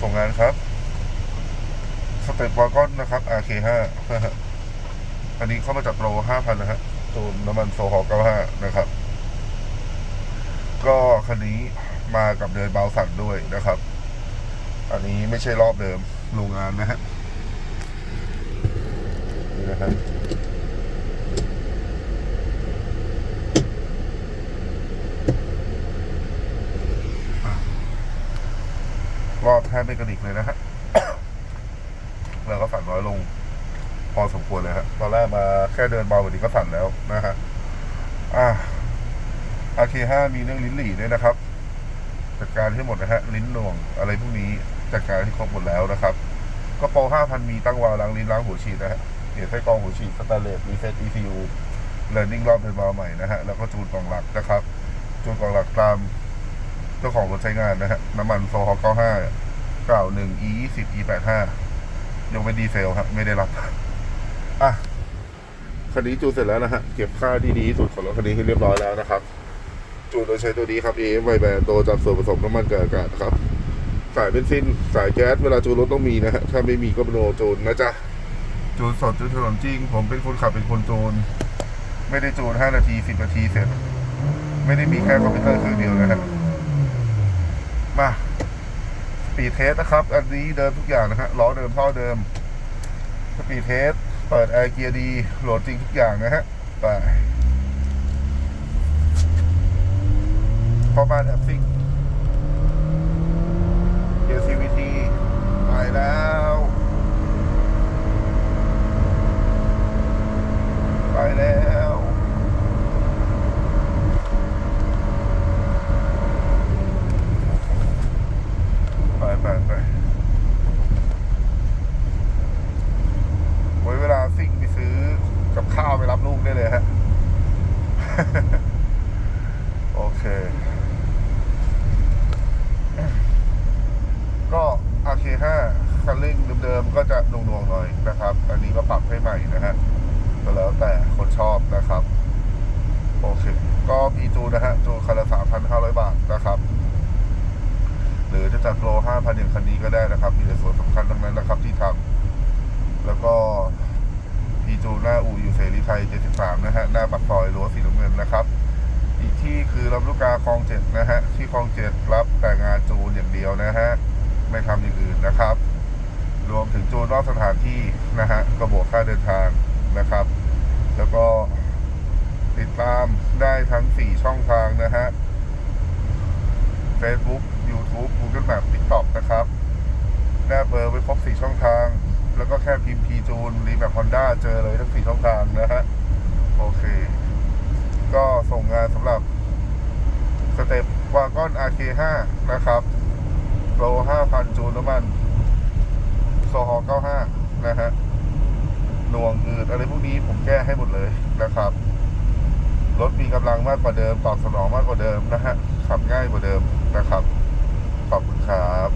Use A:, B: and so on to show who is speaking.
A: ส่งงานครับ สเต็ปวากอนนะครับ RK5 นะฮะอันนี้เข้ามาจากโล5,000 นะฮะตูนน้ำมันโซฮอล95นะครับ ก็คันนี้มากับเดินเบาสั่นด้วยนะครับ อันนี้ไม่ใช่รอบเดิมโรงงานนะฮะนี่นะครับ รอบ แทบไม่กระดิกเลยนะฮะแล้วก็สั่นน้อยลง พอสมควรเลยฮะตอนแรกมาแค่เดินเบาแบบนี้ก็สั่นแล้วนะฮะอ่า RK5 มีเรื่องลิ้นหลี่ด้วยนะครับ จัดการให้หมดนะฮะลิ้นหน่วงอะไรพวกนี้จัดการให้ครบหมดแล้วนะครับก็โปร5,000มีตั้งวาล์วล้างลิ้นล้างหัวฉีดนะฮะเปลี่ยนไส้กรองหัวฉีดสแตนเลสรีเซ็ต ECU เ a ร์นิ่งรอบเดินเบาใหม่นะฮะแล้วก็จูนกล่องหลักนะครับ จูนกล่องหลักตามเจ้าของรถใช้งานนะฮะน้ำมันโซฮอล์95 91 E 20 E 85ยกเว้นดีเซลครับ ไม่ได้รับ อะคันนี้จูนเสร็จแล้วนะฮะ เก็บค่าดีๆที่สุดของรถคันนี้ให้เรียบร้อยแล้วนะครับ จูนโดยใช้ตัวนี้ครับ AM ไวแบนตัวจับส่วนผสมน้ำมันกับอากาศครับ สายเบนซิน สายแก๊ส เวลาจูนรถต้องมีนะฮะ ถ้าไม่มีก็เป็นโนจูนนะจ๊ะ จูนสดจูนถนนจริง ผมเป็นคนขับเป็นคนจูน ไม่ได้จูน5นาที10นาทีเสร็จ ไม่ได้มีแค่คอมพิวเตอร์เครื่องเดียวนะฮะ มา ปีดเทสนะครับ อันนี้เดิมทุกอย่างนะฮะล้อเดิมท่อเดิมสปีดเทสเปิดแอร์เกียร์ดีโหลดจริงทุกอย่างนะฮะไปพอมาแอปซิกเกียร์ CVT ไปแล้ว ไปแล้ว ไปไปไว้เวลาซิ่งไปซื้อกับข้าวไปรับลูกได้เลยฮะ โอเค ก็อาเคห้าคันเร่งเดิมๆก็จะหน่วงๆหน่อยนะครับ อันนี้ก็ปรับให้ใหม่นะฮะ ก็แล้วแต่คนชอบนะครับ โอเค ก็มีจูนนะฮะ จูนคันละ3,500 บาทนะครับ หรือจะจัดโปร5,000 อย่าง คันนี้ก็ได้นะครับ มีแต่ส่วนสำคัญทั้งนั้นนะครับที่ทำแล้วก็พีจูหน้าอู่อยู่เสรีไทย 73 นะฮะ หน้าปากซอยรั้วสีน้ำเงินนะครับ อีกที่คือลำลูกกาคลองเจ็ดนะฮะ ที่คลองเจ็ดรับแต่งานจูนอย่างเดียวนะฮะ ไม่ทำอย่างอื่นนะครับ รวมถึงจูนนอกสถานที่นะฮะก็บวกค่าเดินทางนะครับ แล้วก็ติดตามได้ทั้ง 4 ช่องทางนะฮะ Facebook YouTube Google Map TikTok แนบเบอร์ไว้ครบ4ช่องทาง แล้วก็แค่พิมพ์พีจูนรีแบบฮอนด้าเจอเลยทั้ง4ช่องทางนะฮะ โอเค ก็ส่งงานสำหรับสเต็ปวากอน RK5 นะครับโล5,000 จูนน้ำมันโซฮอ95 นะฮะหน่วงอืดอะไรพวกนี้ผมแก้ให้หมดเลยนะครับรถมีกำลังมากกว่าเดิม ตอบสนองมากกว่าเดิมนะฮะขับง่ายกว่าเดิมนะครับ ขอบคุณครับ